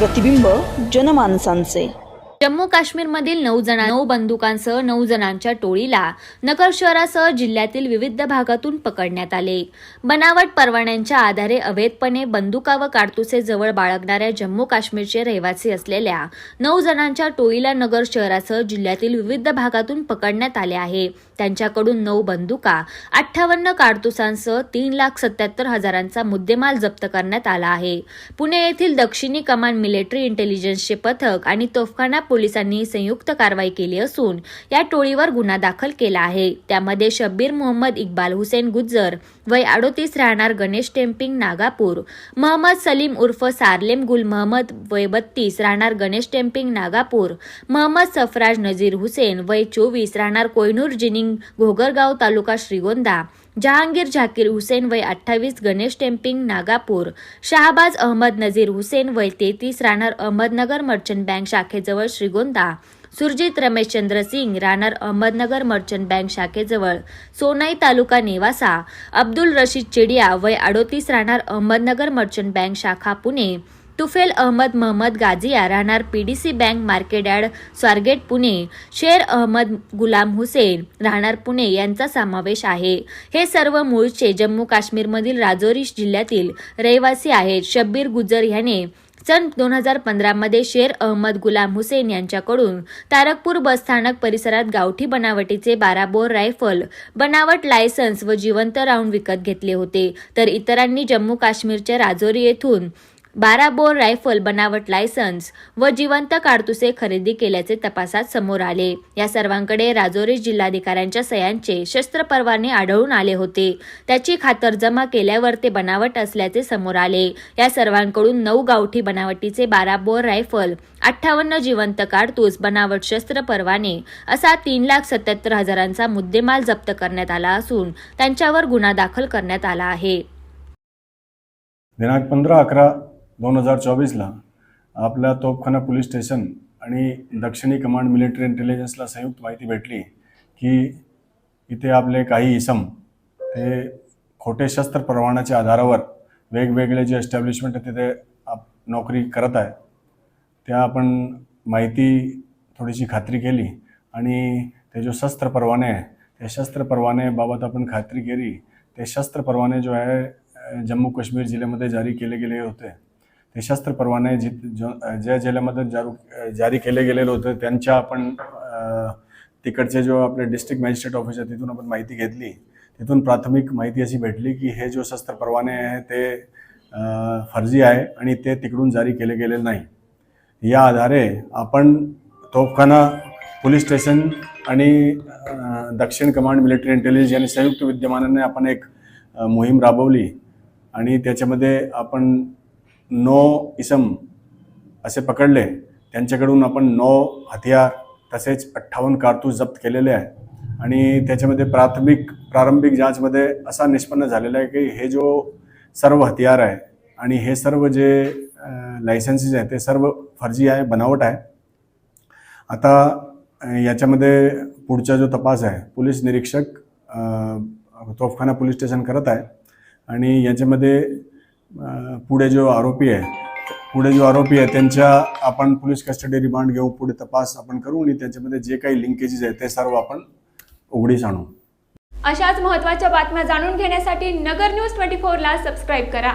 प्रतिबिंब जनमानसांचे. जम्मू काश्मीरमधील नऊ जण नऊ बंदुकांसह नऊ जणांच्या टोळीला नगर शहरासह जिल्ह्यातील विविध भागातून पकडण्यात आले. बनावट परवान्यांच्या आधारे अवैधपणे बंदुका व काडतुसे जवळ बाळगणाऱ्या जम्मू काश्मीरचे रहिवासी असलेल्या नऊ जणांच्या टोळीला नगर शहरासह जिल्ह्यातील विविध भागातून पकडण्यात आले आहे. त्यांच्याकडून नऊ बंदुका अठ्ठावन्न काडतुसांसह तीन लाख सत्याहत्तर हजारांचा मुद्देमाल जप्त करण्यात आला आहे. पुणे येथील दक्षिणी कमांड मिलिटरी इंटेलिजन्सचे पथक आणि तोफखाना पोलिसांनी संयुक्त कारवाई केली असून या टोळीवर गुन्हा दाखल केला आहे. त्यामध्ये शब्बीर मोहम्मद इक्बाल हुसेन गुज्जर वय अडोतीस राहणार गणेश टेम्पिंग नागापूर. मोहम्मद सलीम उर्फ सारलेम गुल महम्मद वय बत्तीस राहणार गणेश टेम्पिंग नागापूर. मोहम्मद सफराज नजीर हुसेन वय चोवीस राहणार कोयनूर जिनिंग घोगरगाव तालुका श्रीगोंदा. जहांगीर झाकीर हुसेन वय अठ्ठावीस गणेश टेम्पिंग नागापूर. शहाबाज अहमद नजीर हुसेन वय तेहतीस राहणार अहमदनगर मर्चंट बँक शाखेजवळ श्रीगोंदा. सुरजित रमेशचंद्र सिंग राहणार अहमदनगर मर्चंट बँक शाखेजवळ. सोनाई तालुका नेवासा. अब्दुल रशीद चिडिया वय अडोतीस राहणार अहमदनगर मर्चंट बँक शाखा पुणे. तुफेल अहमद महमद गाझिया राहणार P D C bank market yard Swargate Pune. Sher Ahmad Gulam Hussain राहणार पुणे यांचा समावेश आहे. हे सर्व मूळचे जम्मू काश्मीरमधील राजौरी जिल्ह्यातील रहिवासी आहेत. शब्बीर गुजर याने सन दोन हजार पंधरामध्ये शेर अहमद गुलाम हुसेन यांच्याकडून तारकपूर बसस्थानक परिसरात गावठी बनावटीचे बारा बोर रायफल बनावट लायसन्स व जिवंत राऊंड विकत घेतले होते. तर इतरांनी जम्मू काश्मीरच्या राजौरी येथून बारा बोर रायफल बनावट लायसन्स व जिवंत काडतुसे खरेदी केल्याचे तपासात समोर आले. या सर्वांकडे राजौरी जिल्हाधिकाऱ्यांच्या सह्यांचे शस्त्र परवाने आढळून आले होते. त्याची खातरजमा केल्यावर ते बनावट असल्याचे समोर आले. या सर्वांकडून नऊ गावठी बनावटीचे बारा बोर रायफल अठ्ठावन्न जिवंत काडतूस बनावट शस्त्र परवाने असा तीन लाख सत्याहत्तर हजारांचा मुद्देमाल जप्त करण्यात आला असून त्यांच्यावर गुन्हा दाखल करण्यात आला आहे. दिनांक पंधरा अकरा दोन हजार चोवीसला आपल्या तोपखाना पोलीस स्टेशन आणि दक्षिणी कमांड मिलिटरी इंटेलिजन्सला संयुक्त माहिती भेटली की इथे आपले काही इसम हे खोटे शस्त्र प्रमाणाच्या आधारावर वेगवेगळे जे एस्टॅब्लिशमेंट आहे तिथे आप नोकरी करत आहे. त्या आपण माहिती थोडीशी खात्री केली आणि ते जो शस्त्र परवाने आहे त्या शस्त्र परवान्याबाबत आपण खात्री केली. ते शस्त्र परवाने जो आहे जम्मू काश्मीर जिल्ह्यामध्ये जारी केले गेले होते. ते शस्त्र परवाने जित ज्या जिल्ह्यामध्ये जारू जारी केले गेलेलं होतं त्यांच्या आपण तिकडचे जो आपले डिस्ट्रिक्ट मॅजिस्ट्रेट ऑफिस आहे तिथून आपण माहिती घेतली. तिथून प्राथमिक माहिती अशी भेटली की हे जो शस्त्र परवाने आहे ते फर्जी आहे आणि ते तिकडून जारी केले गेले नाही. या आधारे आपण तोफखाना पोलीस स्टेशन आणि दक्षिण कमांड मिलिटरी इंटेलिजन्स यांनी संयुक्त विद्यमानाने आपण एक मोहीम राबवली. आणि त्याच्यामध्ये आपण नो इसम असे पकडले. त्यांच्याकडून आपण नो हथियार तसेच अठ्ठावन्न कारतूस जप्त केलेले आहे. आणि त्याच्यामध्ये प्राथमिक प्रारंभिक जांचमध्ये असा निष्पन्न झालेला आहे की हे जो सर्व हथियार आहे आणि हे सर्व जे लायसन्सेस आहे ते सर्व फर्जी आहे बनावट आहे. आता याच्यामध्ये पुढचा जो तपास आहे पोलीस निरीक्षक तोफखाना पोलीस स्टेशन करत आहे. आणि याच्यामध्ये पुढे जो आरोपी आहे पुढे जो आरोपी आहे त्यांच्या आपण पोलीस कस्टडी रिमांड घेऊ पुढे तपास आपण करू आणि त्याच्यामध्ये जे काही लिंकेजेस आहे ते सर्व आपण उघडीस आणू. अशाच महत्त्वाच्या बातम्या जाणून घेण्यासाठी नगर न्यूज ट्वेंटी फोरला सबस्क्राईब करा.